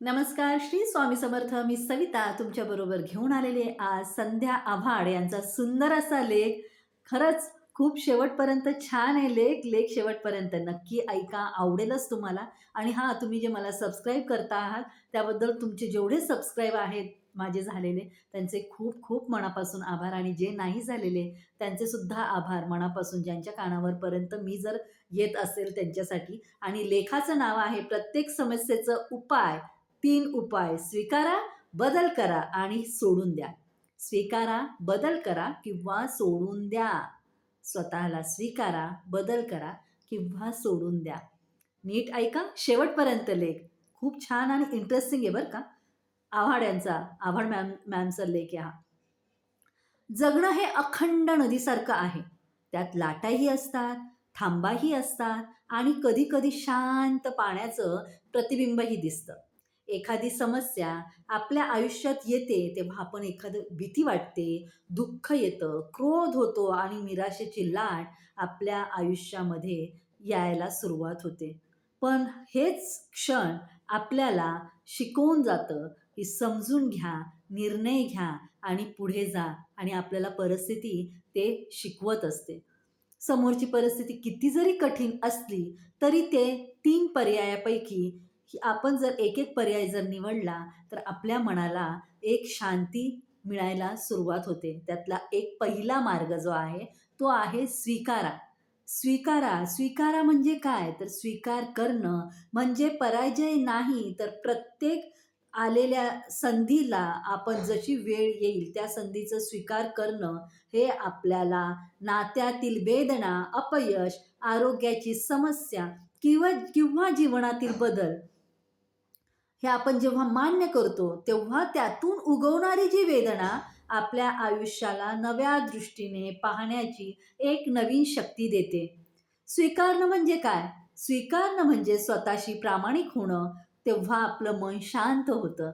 नमस्कार श्री स्वामी समर्थ. मी सविता तुमच्याबरोबर घेऊन आलेली आहे आज संध्या आव्हाड यांचा सुंदर असा लेख. खरंच खूप शेवटपर्यंत छान आहे लेख. लेख शेवटपर्यंत नक्की ऐका आवडेलच तुम्हाला. आणि हां तुम्ही जे मला सबस्क्राईब करता आहात त्याबद्दल तुमचे जेवढे सबस्क्राईब आहेत माझे झालेले त्यांचे खूप खूप मनापासून आभार. आणि जे नाही झालेले त्यांचे सुद्धा आभार मनापासून ज्यांच्या कानावरपर्यंत मी जर येत असेल त्यांच्यासाठी. आणि लेखाचं नाव आहे प्रत्येक समस्येचं उपाय. तीन उपाय स्वीकारा बदल करा आणि सोडून द्या. स्वीकारा बदल करा किंवा सोडून द्या. स्वतःला स्वीकारा बदल करा किंवा सोडून द्या. नीट ऐका शेवटपर्यंत लेख. खूप छान आणि इंटरेस्टिंग आहे बरं का. आव्हाड यांचा आव्हाड मॅम मॅमचा लेख आहे हा. जगणं हे अखंड नदीसारखं आहे. त्यात लाटाही असतात थांबाही असतात आणि कधी कधी शांत पाण्याचं प्रतिबिंबही दिसतं. एखादी समस्या आपल्या आयुष्यात येते तेव्हा आपण एखादं भीती वाटते दुःख येतं क्रोध होतो आणि निराशेची लाट आपल्या आयुष्यामध्ये यायला सुरुवात होते. पण हेच क्षण आपल्याला शिकवून जातं की समजून घ्या निर्णय घ्या आणि पुढे जा आणि आपल्याला परिस्थिती ते शिकवत असते. समोरची परिस्थिती किती जरी कठीण असली तरी ते तीन पर्यायापैकी आपण जर एक एक पर्याय जर निवडला तर आपल्या मनाला एक शांती मिळायला सुरुवात होते. त्यातला एक पहिला मार्ग जो आहे तो आहे स्वीकारा. स्वीकारा. स्वीकारा म्हणजे काय? तर स्वीकार करणं म्हणजे पराजय नाही तर प्रत्येक आलेल्या संधीला आपण जशी वेळ येईल त्या संधीचं स्वीकार करणं हे आपल्याला नात्यातील वेदना अपयश आरोग्याची समस्या किंवा किंवा जीवनातील बदल हे आपण जेव्हा मान्य करतो तेव्हा त्यातून उगवणारी जी वेदना आपल्या आयुष्याला नव्या दृष्टीने पाहण्याची एक नवीन शक्ती देते. स्वीकारणं म्हणजे काय? स्वीकारणं म्हणजे स्वतःशी प्रामाणिक होणं तेव्हा आपलं मन शांत होतं.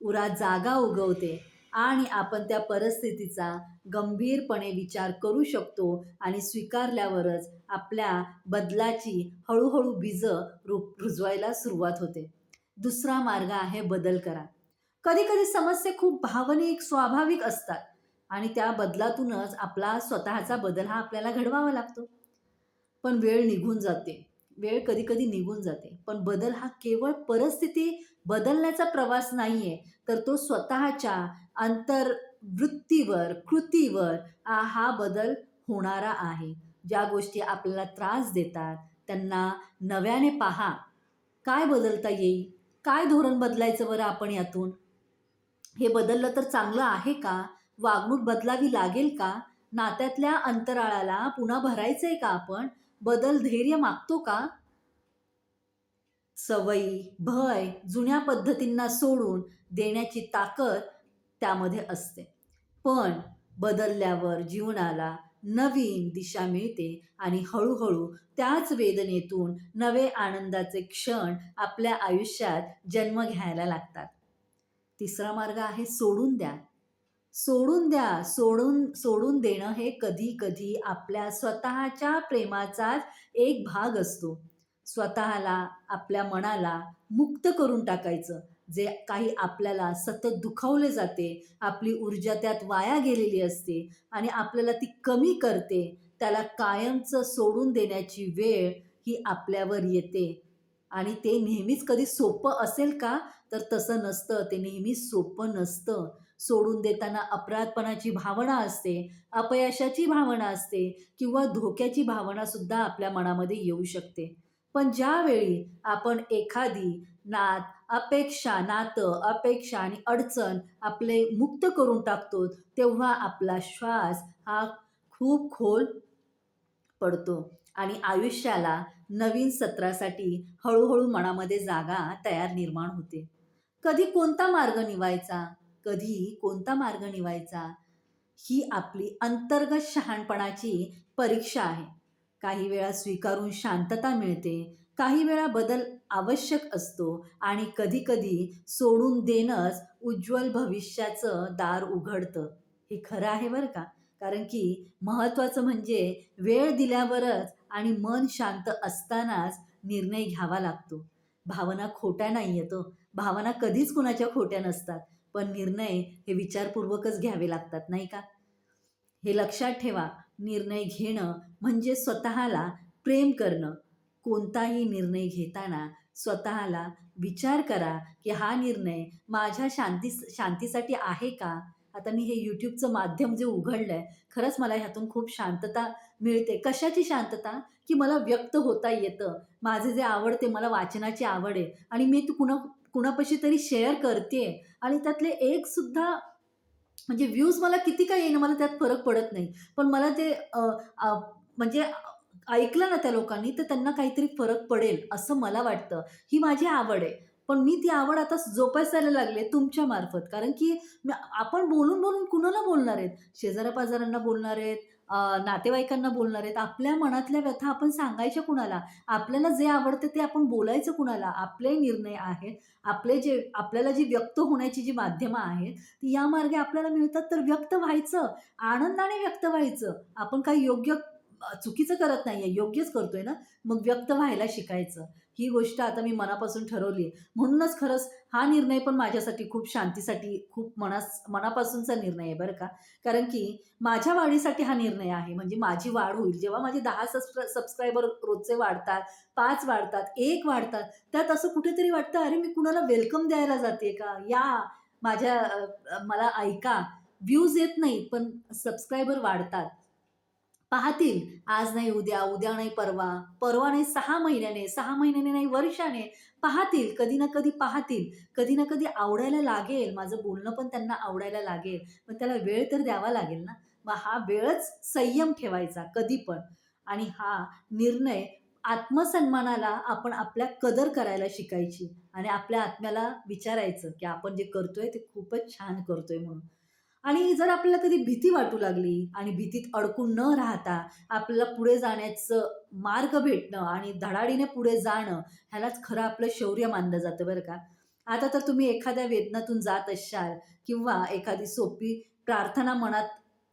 उरा जागा उगवते आणि आपण त्या परिस्थितीचा गंभीरपणे विचार करू शकतो आणि स्वीकारल्यावरच आपल्या बदलाची हळूहळू बीजं रु रुजवायला सुरुवात होते. दुसरा मार्ग आहे बदल करा. कधी कधी समस्या खूप भावनिक स्वाभाविक असतात आणि त्या बदलातूनच आपला स्वतःचा बदल हा आपल्याला घडवावा लागतो. पण वेळ निघून जाते. वेळ कधी कधी निघून जाते. पण बदल हा केवळ परिस्थिती बदलण्याचा प्रवास नाही आहे तर तो स्वतःच्या अंतर्वृत्तीवर कृतीवर हा बदल होणारा आहे. ज्या गोष्टी आपल्याला त्रास देतात त्यांना नव्याने पहा. काय बदलता येईल? काय धोरण बदलायचं बरं आपण यातून? हे बदललं तर चांगलं आहे का? वागणूक बदलावी लागेल का? नात्यातल्या अंतराळाला पुन्हा भरायचं आहे का आपण? बदल धैर्य मागतो का? सवयी भय जुन्या पद्धतींना सोडून देण्याची ताकद त्यामध्ये असते. पण बदलल्यावर जीवनाला नवीन दिशा मिळते आणि हळूहळू त्याच वेदनेतून नवे आनंदाचे क्षण आपल्या आयुष्यात जन्म घ्यायला लागतात. तिसरा मार्ग आहे सोडून द्या. सोडून द्या सोडून सोडून देणं हे कधी कधी आपल्या स्वतःच्या प्रेमाचाच एक भाग असतो. स्वतःला आपल्या मनाला मुक्त करून टाकायचं. जे काही आपल्याला सतत दुखावले जाते आपली ऊर्जा त्यात वाया गेलेली असते आणि आपल्याला ती कमी करते त्याला कायमचं सोडून देण्याची वेळ ही आपल्यावर येते. आणि ते नेहमीच कधी सोपं असेल का? तर तसं नसतं. ते नेहमीच सोपं नसतं. सोडून देताना अपराधपणाची भावना असते अपयशाची भावना असते किंवा धोक्याची भावनासुद्धा आपल्या मनामध्ये येऊ शकते. पण ज्यावेळी आपण एखादी नात अपेक्षा नातं अपेक्षा आणि अडचण आपले मुक्त करून टाकतो तेव्हा आपला श्वास हा खूप खोल पडतो आणि आयुष्याला नवीन सत्रासाठी हळूहळू मनामध्ये जागा तयार निर्माण होते. कधी कोणता मार्ग निवायचा? कधी कोणता मार्ग निवायचा? ही आपली अंतर्गत शहाणपणाची परीक्षा आहे. काही वेळा स्वीकारून शांतता मिळते काही वेळा बदल आवश्यक असतो आणि कधीकधी सोडून देणंच उज्ज्वल भविष्याचं दार उघडतं. हे खरं आहे बरं का? कारण की महत्त्वाचं म्हणजे वेळ दिल्यावरच आणि मन शांत असतानाच निर्णय घ्यावा लागतो. भावना खोट्या नाही येतो हो. भावना कधीच कुणाच्या खोट्या नसतात. पण निर्णय हे विचारपूर्वकच घ्यावे लागतात नाही का? हे लक्षात ठेवा निर्णय घेणं म्हणजे स्वतःला प्रेम करणं. कोणताही निर्णय घेताना स्वतःला विचार करा की हा निर्णय माझ्या शांती शांतीसाठी आहे का? आता मी हे यूट्यूबचं माध्यम जे उघडलं आहे खरंच मला ह्यातून खूप शांतता मिळते. कशाची शांतता? की मला व्यक्त होता येतं. माझे जे आवडते मला वाचनाची आवड आहे. आणि मी तू कुणा कुणापाशी तरी शेअर करते. आणि त्यातले एक सुद्धा म्हणजे व्ह्यूज मला किती काय येणं मला त्यात फरक पडत नाही. पण मला ते म्हणजे ऐकलं ना त्या लोकांनी तर त्यांना काहीतरी फरक पडेल असं मला वाटतं. ही माझी आवड आहे. पण मी ती आवड आता जोपासायला लागले तुमच्या मार्फत. कारण की आपण बोलून बोलून कुणाला बोलणार आहेत? शेजाऱ्यापाजारांना बोलणार आहेत? नातेवाईकांना बोलणार आहेत? आपल्या मनातल्या व्यथा आपण सांगायच्या कुणाला? आपल्याला जे आवडतं ते आपण बोलायचं कुणाला? आपले निर्णय आहेत आपले जे आपल्याला जी व्यक्त होण्याची जी माध्यमं आहेत ती या मार्गे आपल्याला मिळतात. तर व्यक्त व्हायचं. आनंदाने व्यक्त व्हायचं. आपण काही योग्य चुकीचं करत नाहीये योग्यच करतोय ना मग व्यक्त व्हायला शिकायचं. ही गोष्ट आता मी मनापासून ठरवली म्हणूनच खरंच हा निर्णय पण माझ्यासाठी खूप शांतीसाठी खूप मनास मनापासूनचा निर्णय आहे बरं का. कारण की माझ्या वाढीसाठी हा निर्णय आहे. म्हणजे माझी वाढ होईल. जेव्हा माझे दहा सबस्क्रा सबस्क्रायबर रोजचे वाढतात पाच वाढतात एक वाढतात त्यात असं कुठेतरी वाटतं अरे मी कुणाला वेलकम द्यायला जाते का? या माझ्या मला ऐका. व्ह्यूज येत नाहीत पण सबस्क्रायबर वाढतात. पाहतील. आज नाही उद्या उद्या नाही परवा. परवा नाही सहा महिन्याने सहा महिन्याने नाही वर्षाने पाहतील. कधी ना कधी पाहतील. कधी ना कधी आवडायला लागेल. माझं बोलणं पण त्यांना आवडायला लागेल. पण त्याला वेळ तर द्यावा लागेल ना. मग हा वेळच संयम ठेवायचा कधी पण. आणि हा निर्णय आत्मसन्मानाला आपण आपल्या कदर करायला शिकायची. आणि आपल्या आत्म्याला विचारायचं की आपण जे करतोय ते खूपच छान करतोय म्हणून. आणि जर आपल्याला कधी भीती वाटू लागली आणि भीतीत अडकून न राहता आपल्याला पुढे जाण्याचं मार्ग भेटणं आणि धडाडीने पुढे जाणं ह्यालाच खरं आपलं शौर्य मानलं जातं बरं का? आता तर तुम्ही एखाद्या वेदनातून जात असाल किंवा एखादी सोपी प्रार्थना मनात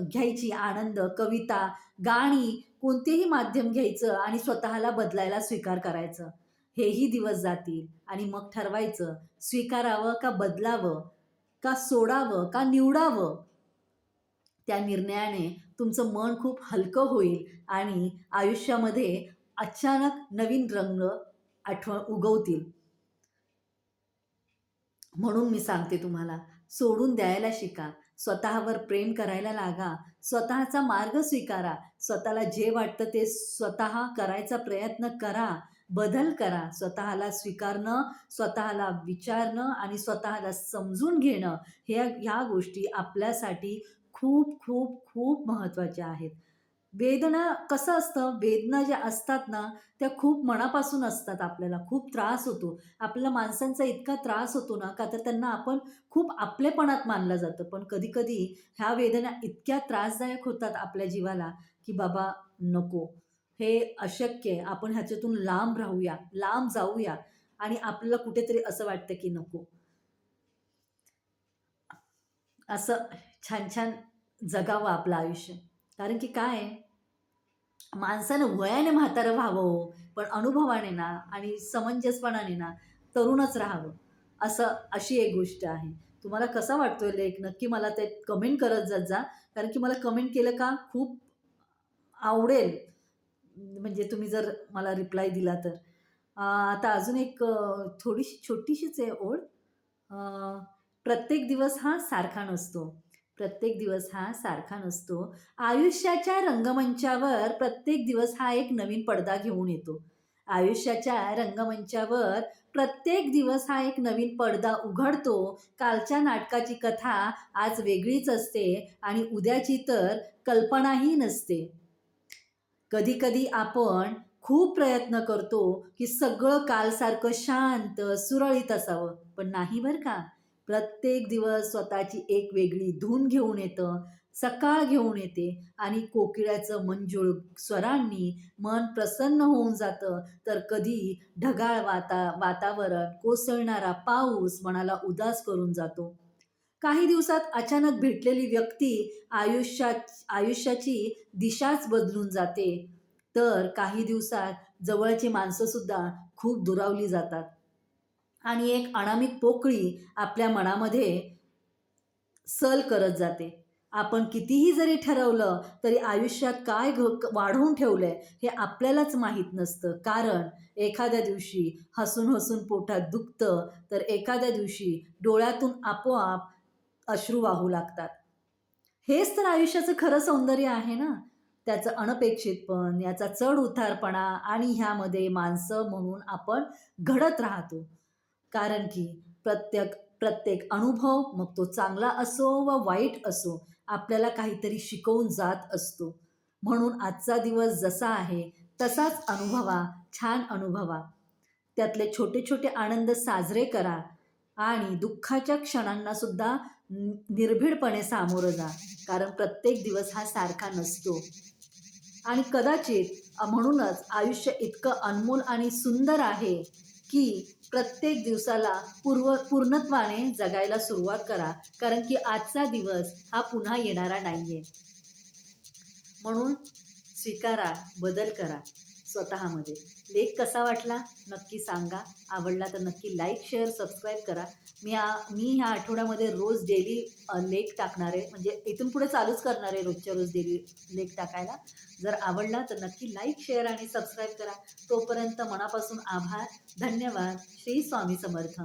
घ्यायची आनंद कविता गाणी कोणतेही माध्यम घ्यायचं आणि स्वतःला बदलायला स्वीकार करायचं. हेही दिवस जातील आणि मग ठरवायचं स्वीकारावं का बदलावं? का सोडावं का निवडावं? त्या निर्णयाने तुमचं मन खूप हलकं होईल आणि आयुष्यामध्ये अचानक नवीन रंग आठवण उगवतील. म्हणून मी सांगते तुम्हाला सोडून द्यायला शिका. स्वतःवर प्रेम करायला लागा. स्वतःचा मार्ग स्वीकारा. स्वतःला जे वाटतं ते स्वतः करायचा प्रयत्न करा. बदल करा. स्वतःला स्वीकारणं स्वतःला विचारणं आणि स्वतःला समजून घेणं हे ह्या गोष्टी आपल्यासाठी खूप खूप खूप महत्त्वाच्या आहेत. वेदना कसं असतं? वेदना ज्या असतात ना त्या खूप मनापासून असतात आपल्याला. खूप त्रास होतो. आपल्याला माणसांचा इतका त्रास होतो ना का तर त्यांना आपण खूप आपलेपणात मानलं जातं. पण कधीकधी ह्या वेदना इतक्या त्रासदायक होतात आपल्या जीवाला की बाबा नको. हे अशक्य आहे. आपण ह्याच्यातून लांब राहूया लांब जाऊया. आणि आपल्याला कुठेतरी असं वाटतं की नको. असं छान छान जगावं आपलं आयुष्य. कारण की काय आहे, माणसानं वयाने म्हातारं व्हावं हो, पण अनुभवाने ना आणि समंजसपणाने ना तरुणच राहावं. असं अशी एक गोष्ट आहे. तुम्हाला कसा वाटतोय लेख? नक्की मला ते कमेंट करत जात जा. कारण की मला कमेंट केलं का खूप आवडेल. म्हणजे तुम्ही जर मला रिप्लाय दिला तर. आता अजून एक थोडीशी छोटीशीच आहे ओळ. प्रत्येक दिवस हा सारखा नसतो. प्रत्येक दिवस हा सारखा नसतो. आयुष्याच्या रंगमंचावर प्रत्येक दिवस हा एक नवीन पडदा घेऊन येतो. आयुष्याच्या रंगमंचावर प्रत्येक दिवस हा एक नवीन पडदा उघडतो. कालच्या नाटकाची कथा आज वेगळीच असते आणि उद्याची तर कल्पनाही नसते. कधी कधी आपण खूप प्रयत्न करतो की सगळं कालसारखं शांत सुरळीत असावं. पण नाही बरं का? प्रत्येक दिवस स्वतःची एक वेगळी धून घेऊन येतं सकाळ घेऊन येते आणि कोकिळ्याचं मंजूळ स्वरांनी मन प्रसन्न होऊन जातं. तर कधी ढगाळ वाता वातावरण कोसळणारा पाऊस मनाला उदास करून जातो. काही दिवसात अचानक भेटलेली व्यक्ती आयुष्यात आयुष्याची दिशाच बदलून जाते. तर काही दिवसात जवळची माणसंसुद्धा खूप दुरावली जातात. आणि एक अनामिक पोकळी आपल्या मनामध्ये सल करत जाते. आपण कितीही जरी ठरवलं तरी आयुष्यात काय घ वाढवून ठेवलंय हे आपल्यालाच माहीत नसतं. कारण एखाद्या दिवशी हसून हसून पोटात दुखतं तर एखाद्या दिवशी डोळ्यातून आपोआप अश्रू वाहू लागतात. हेच तर आयुष्याचं खरं सौंदर्य आहे ना? त्याचं अनपेक्षितपण याचा चढ उतारपणा आणि ह्यामध्ये माणसं म्हणून आपण घडत राहतो. कारण की प्रत्येक प्रत्येक अनुभव मग तो चांगला असो व वाईट असो आपल्याला काहीतरी शिकवून जात असतो. म्हणून आजचा दिवस जसा आहे तसाच अनुभवा छान अनुभवा. त्यातले छोटे छोटे आनंद साजरे करा आणि दुःखाच्या क्षणांना सुद्धा निर्भीडपणे सामोरं जा कारण प्रत्येक दिवस हा सारखा नसतो. आणि कदाचित म्हणूनच आयुष्य इतकं अनमोल आणि सुंदर आहे की प्रत्येक दिवसाला पूर्व पूर्णत्वाने जगायला सुरुवात करा. कारण की आजचा दिवस हा पुन्हा येणारा नाहीये. म्हणून स्वीकारा बदल करा. स्वतःमध्ये. लेख कसा वाटला? नक्की सांगा. आवडला तर नक्की लाईक शेअर सबस्क्राईब करा. मी हा मी ह्या आठवड्यामध्ये रोज डेली लेख टाकणार आहे म्हणजे इथून पुढे चालूच करणार आहे रोजच्या रोज डेली लेख टाकायला. जर आवडला तर नक्की लाईक शेअर आणि सबस्क्राईब करा. तोपर्यंत मनापासून आभार. धन्यवाद. श्री स्वामी समर्थ.